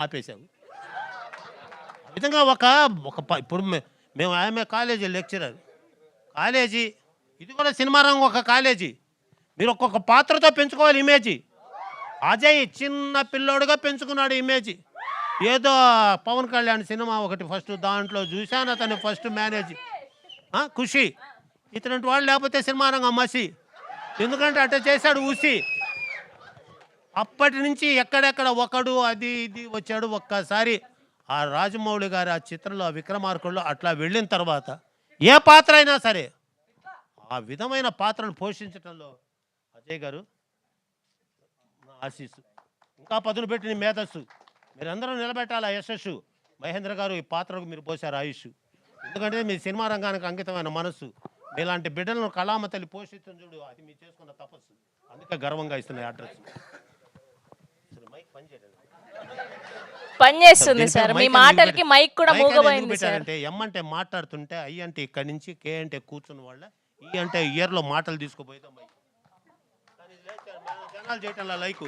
ఆపేశావు. ఆ విధంగా ఒక ఒక ఇప్పుడు మేము ఆమె కాలేజీ లెక్చరర్. కాలేజీ ఇది కూడా సినిమా రంగం ఒక కాలేజీ. మీరు ఒక్కొక్క పాత్రతో పెంచుకోవాలి ఇమేజీ. అజయ్ చిన్న పిల్లోడుగా పెంచుకున్నాడు ఇమేజీ. ఏదో పవన్ కళ్యాణ్ సినిమా ఒకటి ఫస్ట్ దాంట్లో చూశాను అతను ఫస్ట్ మేనేజ్. ఖుషి. ఇతని వాళ్ళు లేకపోతే సినిమా రంగం మసి. ఎందుకంటే అట్ట చేశాడు ఊసి. అప్పటి నుంచి ఎక్కడెక్కడ ఒకడు అది ఇది వచ్చాడు ఒక్కసారి ఆ రాజమౌళి గారి ఆ చిత్రంలో ఆ విక్రమార్కుల్లో అట్లా వెళ్ళిన తర్వాత ఏ పాత్ర అయినా సరే ఆ విధమైన పాత్రను పోషించడంలో అజయ్ గారు నా ఆశీస్సు. ఇంకా పదులు పెట్టిన మేధస్సు. మీరందరూ నిలబెట్టాలి ఆ యశస్సు. మహేంద్ర గారు ఈ పాత్రకు మీరు పోసారు ఆయుష్. ఎందుకంటే మీ సినిమా రంగానికి అంకితమైన మనస్సు. మీలాంటి బిడ్డలను కళామ తల్లి పోషించడం చూడు అది మీరు చేసుకున్న తపస్సు. అందుకే గర్వంగా ఇస్తున్నాయి అడ్రస్ అసలు మైక్ పనిచేయడం లేదు. పని చేస్తుంది సార్. మీ మాటలకి? మైక్ కూడా మూగబోయింది సార్. అంటే మాట్లాడుతుంటే ఐ అంటే ఇక్కడి నుంచి కే అంటే కూర్చున్న వాళ్ళ ఈ అంటే ఇయర్లో మాటలు తీసుకుపోయేదా మైక్. జనాలు చేయటంలా లైక్.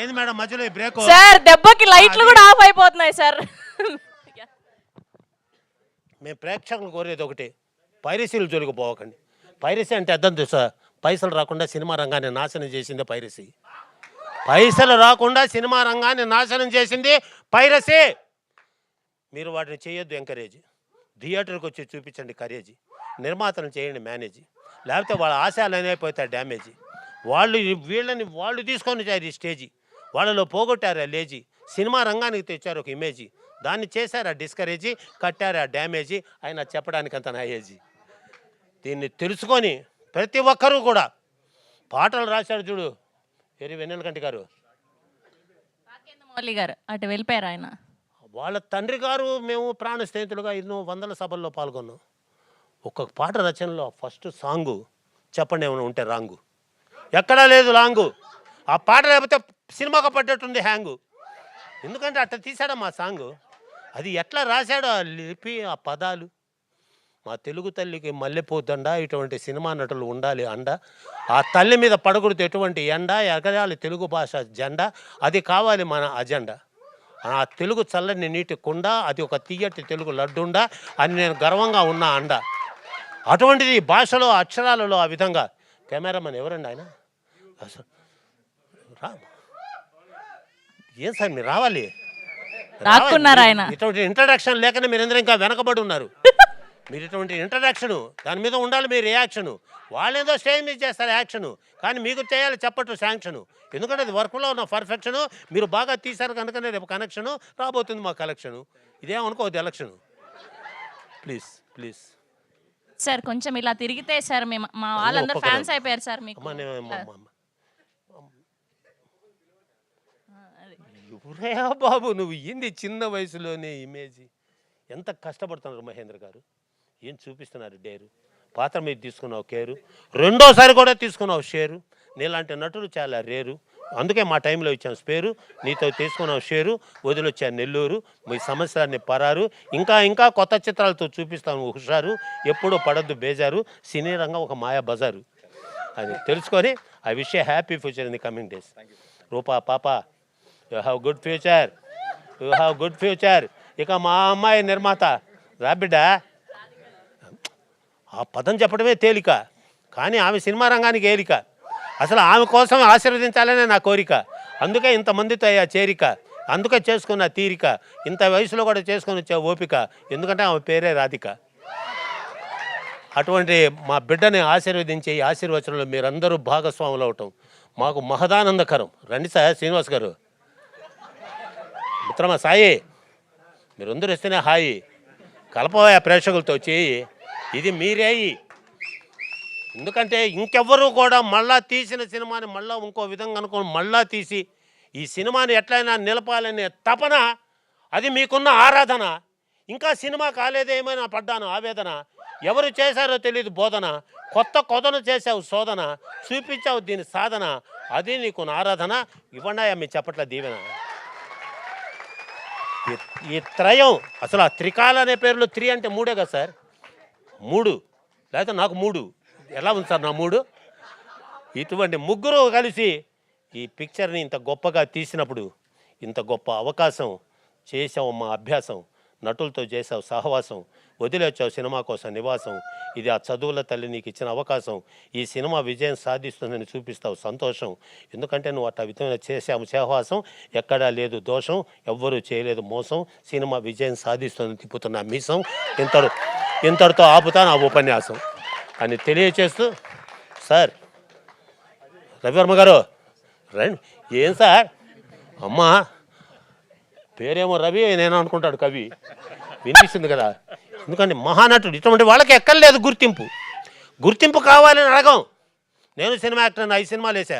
ఏంది మేడం మధ్యలో బ్రేక్ సార్ దెబ్బకి లైట్లు కూడా ఆఫ్ అయిపోతున్నాయి సార్. మేము ప్రేక్షకులు కోరేది ఒకటి. పైరసీలు జోలికి పోవకండి. పైరసీ అంటే అర్థం తెలుసా? పైసలు రాకుండా సినిమా రంగాన్ని నాశనం చేసిందే పైరసీ. పైసలు రాకుండా సినిమా రంగాన్ని నాశనం చేసింది పైరసీ. మీరు వాటిని చేయొద్దు ఎంకరేజ్. థియేటర్కి వచ్చి చూపించండి కరేజ్. నిర్మాతలు చేయండి మేనేజ్. లేకపోతే వాళ్ళ ఆశయాలు అయిపోతాయి డ్యామేజ్. వాళ్ళు వీళ్ళని వాళ్ళు తీసుకొని వచ్చారు ఈ స్టేజీ. వాళ్ళలో పోగొట్టారు లేజి లేజీ. సినిమా రంగానికి తెచ్చారు ఒక ఇమేజీ. దాన్ని చేశారు ఆ డిస్కరేజీ కట్టారు ఆ డ్యామేజీ. ఆయన చెప్పడానికి అంత నా ఏజీ దీన్ని తెలుసుకొని ప్రతి ఒక్కరూ కూడా పాటలు రాశాడు చూడు. ఎరి వెన్నెలకంటి గారు. గారు అటు వెళ్ళిపోయారు ఆయన. వాళ్ళ తండ్రి గారు మేము ప్రాణ స్నేహితులుగా ఎన్నో వందల సభల్లో పాల్గొన్నాం. ఒక్కొక్క పాట రచనలో ఫస్ట్ సాంగు చెప్పండి ఏమైనా ఉంటే రాంగు. ఎక్కడా లేదు లాంగు. ఆ పాట లేకపోతే సినిమాకు పడ్డట్టుంది హ్యాంగు. ఎందుకంటే అట్లా తీసాడు మా సాంగు. అది ఎట్లా రాశాడో ఆ లిపి ఆ పదాలు. మా తెలుగు తల్లికి మల్లెపూదండ ఇటువంటి సినిమా నటులు ఉండాలి అండ. ఆ తల్లి మీద పడకూడదు ఎటువంటి ఎండ ఎగరాలి తెలుగు భాష జెండా. అది కావాలి మన అజెండా. ఆ తెలుగు చల్లని నీటి కుండ అది ఒక తీయటి తెలుగు లడ్డుండ అని నేను గర్వంగా ఉన్నా అండ. అటువంటిది భాషలో అక్షరాలలో ఆ విధంగా. కెమెరామెన్ ఎవరండి ఆయన? రా. ఏం సార్ మీరు రావాలి. ఇటువంటి ఇంట్రడక్షన్ లేకనే మీరు ఇంకా వెనకబడి ఉన్నారు. మీరు ఇటువంటి ఇంట్రడక్షన్ దాని మీద ఉండాలి మీ రియాక్షన్. వాళ్ళు ఏదో స్టేజ్ మీద చేస్తారు యాక్షన్ కానీ మీకు చేయాలి చెప్పట్టు శాంక్షన్. ఎందుకంటే అది వర్క్లో ఉన్న పర్ఫెక్షన్ మీరు బాగా తీశారు కనుకనే రేపు కనెక్షన్ రాబోతుంది మా కలెక్షన్. ఇదేమనుకోవద్దు ఎలక్షన్. Please please. సార్ కొంచెం ఇలా తిరిగితే సార్ మేము మా వాళ్ళందరూ. ఫ్యాన్స్ అయిపోయారు సార్ మీకు. ఎవరే బాబు నువ్వు ఏంది చిన్న వయసులోనే ఇమేజ్. ఎంత కష్టపడుతున్నారు మహేంద్ర గారు. ఏం చూపిస్తున్నారు డేరు? పాత్ర మీద తీసుకున్నావు కేరు. రెండోసారి కూడా తీసుకున్నావు షేరు. నీలాంటి నటులు చాలా రేరు. అందుకే మా టైంలో ఇచ్చాను స్పేరు. నీతో తీసుకున్న షేరు. వదిలొచ్చాను నెల్లూరు. మీ సమస్యలన్నీ పరారు. ఇంకా ఇంకా కొత్త చిత్రాలతో చూపిస్తాను హుషారు. ఎప్పుడూ పడద్దు బేజారు. సినీ రంగం ఒక మాయా బజారు. అది తెలుసుకొని I wish a happy future in the coming days. Roopa పాప you have good future. You have good future. ఇక మా అమ్మాయి నిర్మాత. రాబిడ్డా ఆ పదం చెప్పడమే తేలిక కానీ ఆమె సినిమా రంగానికి ఏలిక. అసలు ఆమె కోసం ఆశీర్వదించాలనే నా కోరిక. అందుకే ఇంతమందితో అయ్యా చేరిక అందుకే చేసుకున్న తీరిక ఇంత వయసులో కూడా చేసుకొని వచ్చే ఓపిక ఎందుకంటే ఆమె పేరే రాధిక. అటువంటి మా బిడ్డని ఆశీర్వదించే ఈ ఆశీర్వచనంలో మీరందరూ భాగస్వాములు అవటం మాకు మహదానందకరం. రండి సార్ శ్రీనివాస్ గారు. మిత్రమా సాయి మీరందరూ వస్తేనే హాయి. కలపవా ప్రేక్షకులతో చేయి. ఇది మీరే. ఎందుకంటే ఇంకెవ్వరూ కూడా మళ్ళా తీసిన సినిమాని మళ్ళా ఇంకో విధంగా అనుకోని మళ్ళా తీసి ఈ సినిమాని ఎట్లయినా నిలపాలనే తపన అది మీకున్న ఆరాధన. ఇంకా సినిమా కాలేదేమైనా పడ్డాను? ఆవేదన? ఎవరు చేశారో తెలియదు బోధన. కొత్త కొదను చేసావు శోధన. చూపించావు దీని సాధన. అది నీకు ఆరాధన. ఇవ్వండాయా మీ చెప్పట్ల దీవెన. ఈ- ఈ త్రయం అసలు ఆ త్రికాల అనే పేరులో త్రీ అంటే మూడే కదా సార్? మూడు. లేకపోతే నాకు మూడు. ఎలా ఉంది సార్ నా మూడు? ఇటువంటి ముగ్గురు కలిసి ఈ పిక్చర్ని ఇంత గొప్పగా తీసినప్పుడు ఇంత గొప్ప అవకాశం చేసావు మా అభ్యాసం. నటులతో చేసావు సహవాసం. వదిలేచ్చావు సినిమా కోసం నివాసం. ఇది ఆ చదువుల తల్లి నీకు ఇచ్చిన అవకాశం. ఈ సినిమా విజయం సాధిస్తుందని చూపిస్తావు సంతోషం. ఎందుకంటే నువ్వు అట్లా విధమైన చేసాము సహవాసం. ఎక్కడా లేదు దోషం. ఎవ్వరూ చేయలేదు మోసం. సినిమా విజయం సాధిస్తుందని తిప్పుతున్న మీసం. ఇంతరు ఇంతటితో ఆపుతాను ఆ ఉపన్యాసం. అని తెలియచేస్తూ సార్ రవివర్మ గారు రండి. ఏం సార్? అమ్మా పేరేమో రవి నేను అనుకుంటాడు కవి. వినిపిస్తుంది కదా? ఎందుకంటే మహానటుడు. ఇటువంటి వాళ్ళకి ఎక్కర్లేదు గుర్తింపు. గుర్తింపు కావాలని అడగం. నేను సినిమా యాక్టర్ ఐదు సినిమాలు వేసా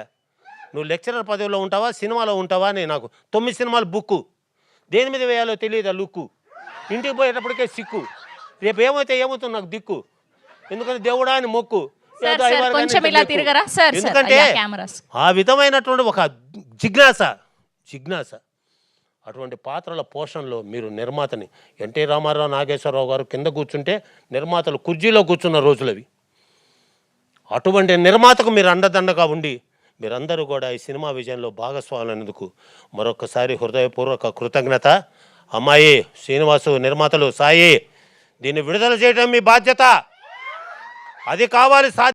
నువ్వు లెక్చరర్ పదవిలో ఉంటావా సినిమాలో ఉంటావా అని నాకు తొమ్మిది సినిమాలు బుక్కు. దేని మీద వేయాలో తెలియదు ఆ లుక్కు? ఇంటికి పోయేటప్పటికే సిక్కు. రేపు ఏమైతే ఏమవుతుంది నాకు దిక్కు? ఎందుకంటే దేవుడా అని మొక్కు. ఎందుకంటే. ఆ విధమైనటువంటి ఒక జిజ్ఞాస జిజ్ఞాస. అటువంటి పాత్రల పోషణలో మీరు నిర్మాతని ఎన్టీ రామారావు నాగేశ్వరరావు గారు కింద కూర్చుంటే నిర్మాతలు కుర్చీలో కూర్చున్న రోజులవి. అటువంటి నిర్మాతకు మీరు అండదండగా ఉండి మీరందరూ కూడా ఈ సినిమా విజయంలో భాగస్వాములైనందుకు మరొకసారి హృదయపూర్వక కృతజ్ఞత. అమ్మాయి శ్రీనివాసు నిర్మాతలు సాయి. దీన్ని విడుదల చేయడం మీ బాధ్యత. అది కావాలి సాధ్యం